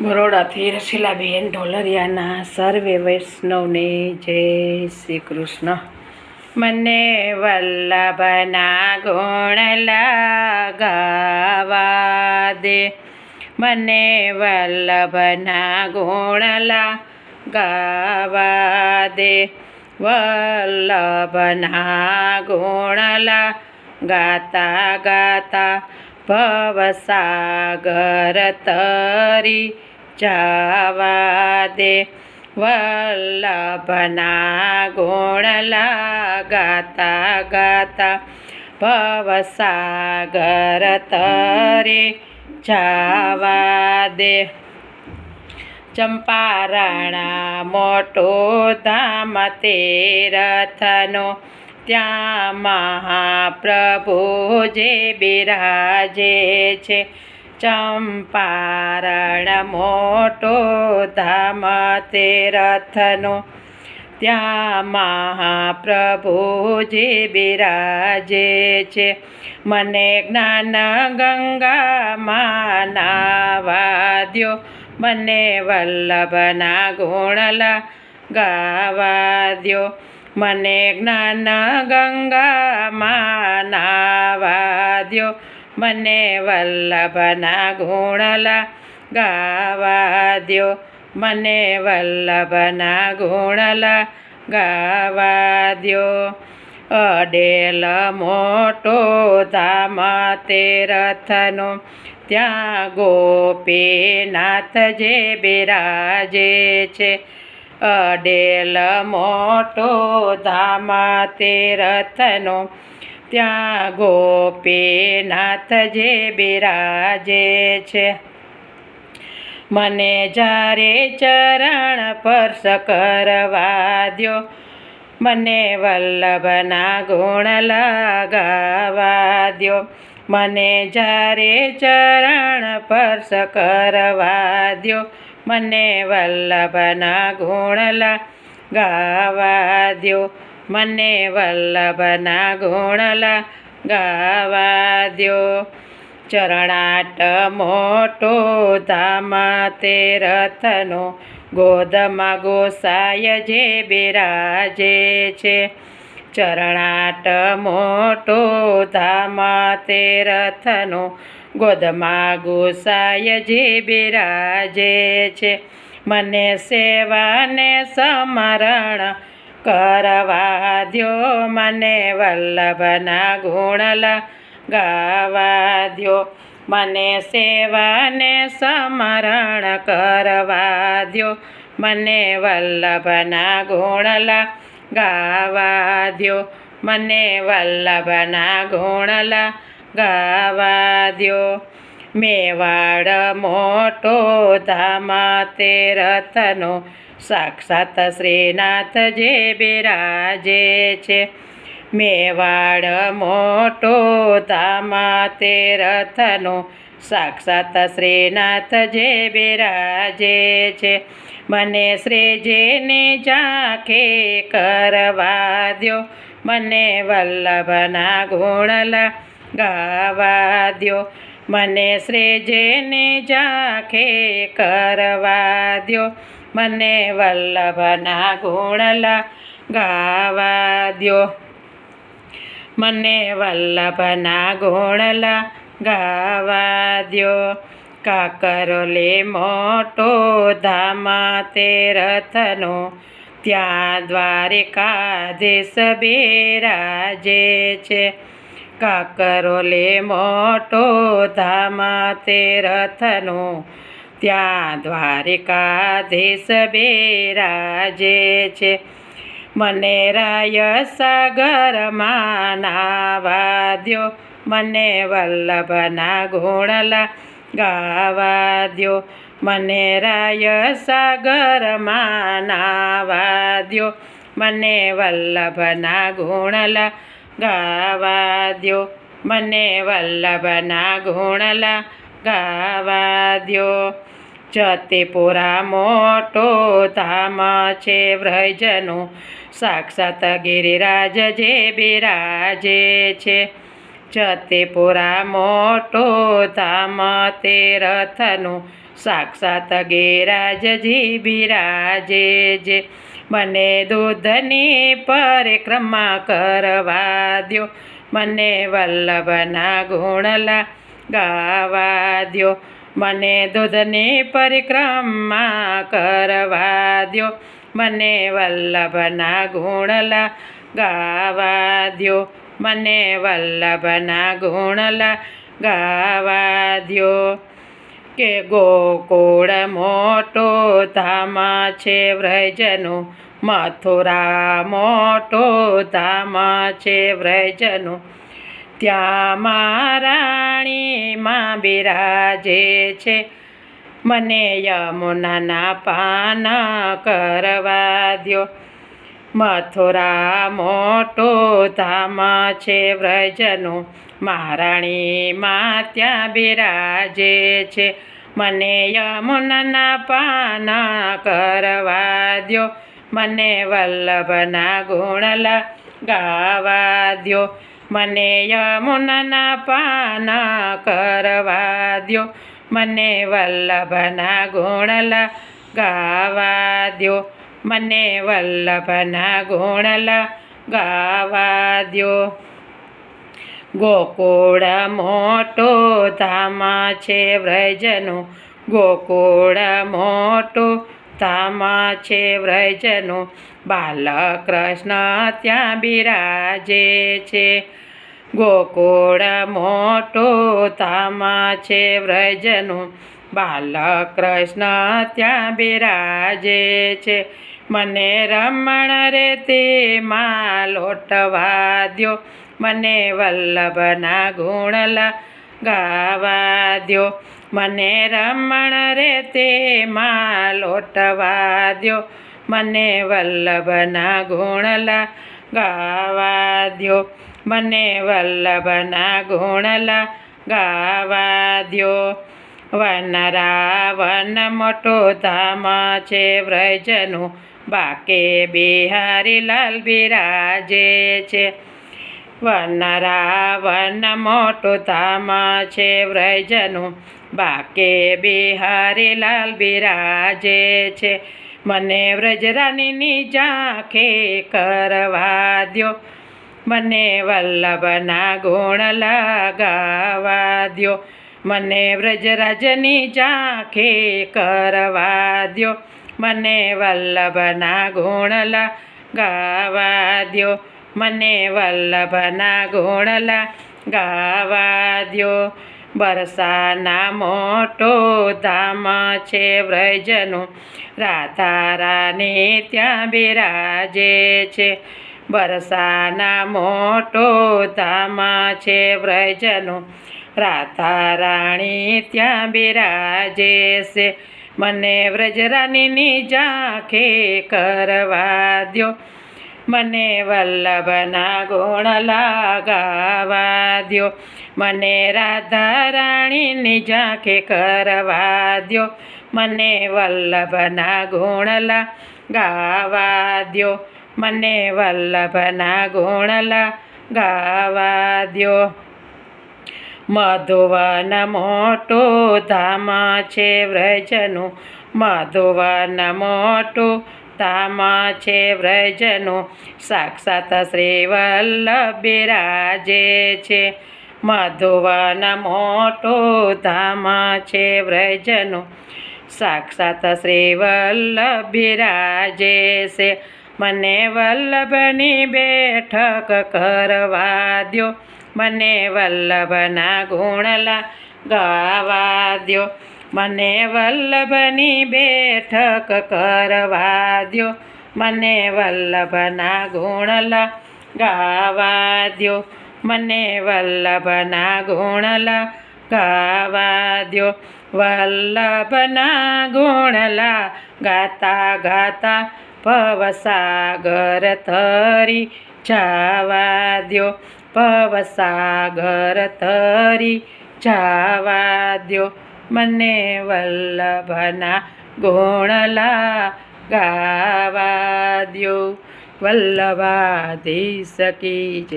બરોડાથી રસીલાબેન ઢોલરિયાના સર્વે વૈષ્ણવને જય શ્રી કૃષ્ણ. મને વલ્લભના ગુણ લગાવા દે. મને વલ્લભના ગુણ લગાવા દે. વલ્લભના ગુણ ગાતા ગાતા ભવસાગર તરી જવા દે વલ્લભના ગુણ ગાતા ગાતા ભવસાગર તરી જવા દે ચંપારણા મોટો ધામ તેરથનો ત્યાં મહાપ્રભુ જે બિરાજે છે ચંપારણ મોટો ધામ તેરથનો ત્યાં મહાપ્રભુજી બિરાજે છે મને જ્ઞાન ગંગામાં નાવાદ્યો મને વલ્લભના ગુણલા ગાવા દ્યો મને જ્ઞાન ગંગામાં નાવા દ્યો મને વલ્લભના ગુણલા ગાવા દ્યો મને વલ્લભના ગુણલા ગાવા દ્યો અડેલ મોટો ધામ તેરથનો ત્યાં ગોપીનાથ જે બિરાજે છે. અડેલ મોટો તે રથનો. ત્યાં ગોપીનાથ જે બિરાજે છે. મને જ્યારે ચરણ સ્પર્શ કરવા દ્યો, મને વલ્લભના ગુણ લગાવા દ્યો. મને જ્યારે ચરણ સ્પર્શ કરવા દ્યો મને વલ્લભના ગુણલા ગાવા દ્યો મને વલ્લભના ગુણલા ગાવા દ્યો ચરણાટ મોટો તે રથનો ગોદમાં ગોસાય જે બિરાજે છે. ચરણાટ મોટો ધામ તેરથનો ગોદમાં ગોસાય જે બિરાજે છે. મને સેવાને સમરણ કરવા દ્યો, મને વલ્લભના ગુણલ ગાવા દ્યો. મને સેવાને સમરણ કરવા દ્યો, મને વલ્લભના ગુણ ગાવા દ્યો મને વલ્લભના ગુણલા ગાવા દ્યો મેવાડ મોટો ધામા તે રથનો સાક્ષાત શ્રીનાથ જે બિરાજે છે. મેવાડ મોટો તે તેરથનો સાક્ષાત શ્રીનાથ જે બિરાજે છે. મને શ્રીજીને ઝાંખે કરવા દ્યો. મને વલ્લભના ગુણ ગાવા દ્યો. મને શ્રીજીને ઝાંખે કરવા દ્યો. મને વલ્લભના ગુણ ગાવા દ્યો. મને વલ્લભના ગુણ ગાવા દ્યો કાકરોલે મોટો ધામા તે રથનો ત્યાં દ્વારિકાધીશ બિરાજે છે. કાકરોલે મોટો ધામા તે રથનો ત્યાં દ્વારિકાધીશ બિરાજે છે. મને રાય સાગરમાં નાવા દ્યો મને વલ્લભના ગુણ ગાવા દ્યો મને રાય સાગરમાં નાવા દ્યો મને વલ્લભના ગુણ ગાવા દ્યો મને વલ્લભના ગુણ ગાવા દ્યો જતેપુરા મોટો ધામ છે, વ્રજનું સાક્ષાત ગિરિરાજ જે બિરાજે છે. જતીપુરા મોટો ધામ તે રથનું સાક્ષાત ગેરાજજી બિરાજે જે. મને દૂધની પરિક્રમા કરવા દ્યો. મને વલ્લભના ગુણલા ગાવા દ્યો. મને દૂધની પરિક્રમા કરવા દ્યો. મને વલ્લભના ગુણલા ગાવા દ્યો. મને વલ્લભના ગુણલા ગાવા દ્યો કે ગોકુળ મોટો ધામ છે, વ્રજનું મથુરા મોટો ધામ છે, વ્રજનું ત્યાં મહારાણીમાં બિરાજે છે. મને યમુનાના પાન કરવા દ્યો મથુરા મોટો ધામ છે વ્રજનું. મહારાણીમાં ત્યાં બિરાજે છે. મને યમુનાના પાન કરવા દ્યો. મને વલ્લભના ગુણલા ગાવા દ્યો. મને યમુનાના પાન કરવા દ્યો. મને વલ્લભના ગુણલા ગાવા દ્યો. મને વલ્લભના ગુણલા ગાવા દ્યો ગોકુળ મોટો ધામ છે વ્રજનું ગોકુળ મોટો ધામ છે વ્રજનો બાલકૃષ્ણ ત્યાં બિરાજે છે ગોકુળ મોટો ધામ છે વ્રજનું બાલકૃષ્ણ ત્યાં બિરાજે છે. મને રમણ રે તેમાં લોટવા દ્યો. મને વલ્લભના ગુણલા ગાવા દ્યો. મને રમણ રે તેમાં લોટવા દ્યો. મને વલ્લભના ગુણલા ગાવા દ્યો. મને વલ્લભના ગુણલા ગાવા દ્યો. વનરાવન મોટો ધામ છે, વ્રજનું બાકે બિહારી લાલ બિરાજે છે. વનરાવન મોટો ધામ છે, વ્રજનું બાકે બિહારી લાલ બિરાજે છે. મને વ્રજરાનીની ઝાંખે કરવા દ્યો, મને વલ્લભના ગુણ લગાવા દ્યો. મને વ્રજરાજની ઝાંખે કરવા દ્યો. મને વલ્લભના ગુણલા ગાવા દ્યો. મને વલ્લભના ગુણલા ગાવા દ્યો. બરસાના મોટો ધામ છે વ્રજનું રાધા રાની ત્યાં બિરાજે છે. બરસાના મોટો ધામ છે વ્રજનું રાધા રાણી ત્યાં બિરાજે છે. મને વ્રજરાનીની ઝાંખે કરવા દ્યો. મને વલ્લભના ગુણ લગાવા દ્યો. મને રાધા રાણીની ઝાંખે કરવા દ્યો. મને વલ્લભના ગુણ લગાવા દ્યો. મને વલ્લભના ગુણ લગાવા દ્યો. મધુવન મોટો ધામ છે વ્રજનું. માધુવાના મોટો ધામ છે વ્રજનું. સાક્ષાત શ્રી વલ્લભ બિરાજે છે. માધુવાના મોટો ધામ છે વ્રજનું. સાક્ષાત શ્રી વલ્લભ છે. મને વલ્લભની બેઠક કરવા દ્યો. મને વલ્લભના ગુણલા ગાવા દ્યો. મને વલ્લભની બેઠક કરવા દ્યો. મને વલ્લભના ગુણલા ગાવા દ્યો. મને વલ્લભના ગુણલા ગાવા દ્યો. વલ્લભના ગુણલા ગાતા ગાતા ભવસાગર તરી જાવા દ્યો. ભવસાગર તરી જાવા દ્યો મને વલ્લભના ગુણલા ગાવા દ્યો વલ્લભાધીશ કી જય.